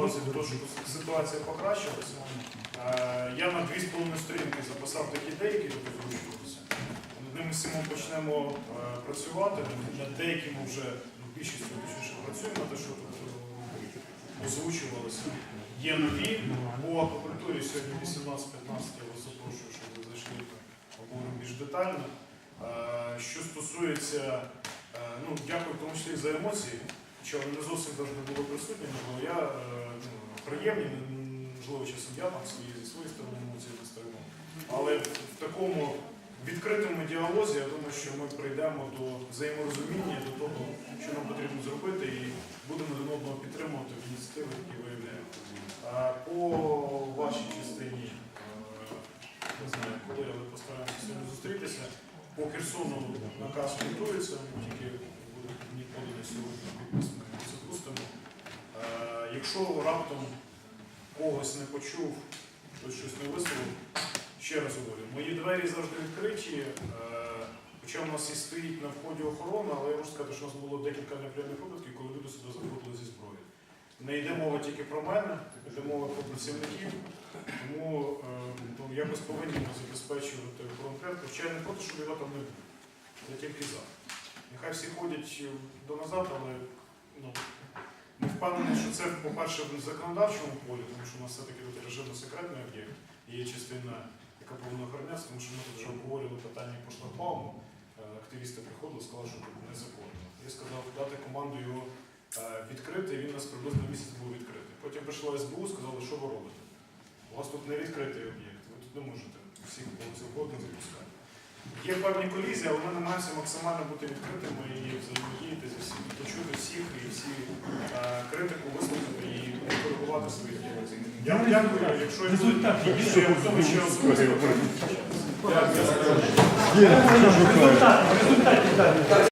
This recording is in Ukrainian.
галузі для того, щоб ситуація покращилася. Е, Я на 2,5 сторінки записав такі ідеї, які тут. Над ними всіма почнемо е, працювати. Над деякими вже ну, більшістю точніше працюємо, те, що е, озвучувалося. Є нові по аквакультурі сьогодні 18-15, я вас запрошую, щоб ви зайшли обговоримо більш детально. Що стосується, ну, дякую в тому числі за емоції, що не зовсім завжди були присутніми, бо я е, ну, приємні, можливо, часом я там свої зі своєї сторони емоції не. Але в такому відкритому діалозі я думаю, що ми прийдемо до взаєморозуміння, до того, що нам потрібно зробити, і будемо один одного підтримувати в ініціативи, які виявляємо. По вашій частині, е, не знаю, коли, але постараємося зустрітися. По Херсону наказ готується, тільки буде мені поданий сьогодні підпис, ми його запустимо. Е, Якщо раптом когось не почув, хтось щось не висловив, ще раз говорю, мої двері завжди відкриті. е, Хоча в нас і стоїть на вході охорона, але я можу сказати, що у нас було декілька неприємних випадків, коли люди сюди заходили зі зброєю. Не йде мова тільки про мене, йде мова про працівників, тому е, якось повинні забезпечувати охорону. Хоча я не проти, щоб його там не було. Я тільки за. Нехай всі ходять до назад, але ну, не впевнений, що це, по-перше, в законодавчому полі, тому що у нас все-таки тут режимно секретний об'єкт. Є частина, яка повинна охоронятися, тому що ми тут вже обговорювали питання по шлагбауму. Е, Активісти приходили, сказали, що тут незаконно. Я сказав дати команду його е, відкрити, і він у нас приблизно місяць був відкритий. Потім прийшло СБУ, сказали, що ви робите. У вас тут не відкритий об'єкт, ви тут не можете всіх завгодно запускати. Є певні колізії, але ми намагаємося максимально бути відкритими і взаємодіяти зі всім, почути всіх і всі а, критику висловити і коригувати свої дії. Я вам дякую, якщо я буду якщо я тому ще особисто. Результат, результат.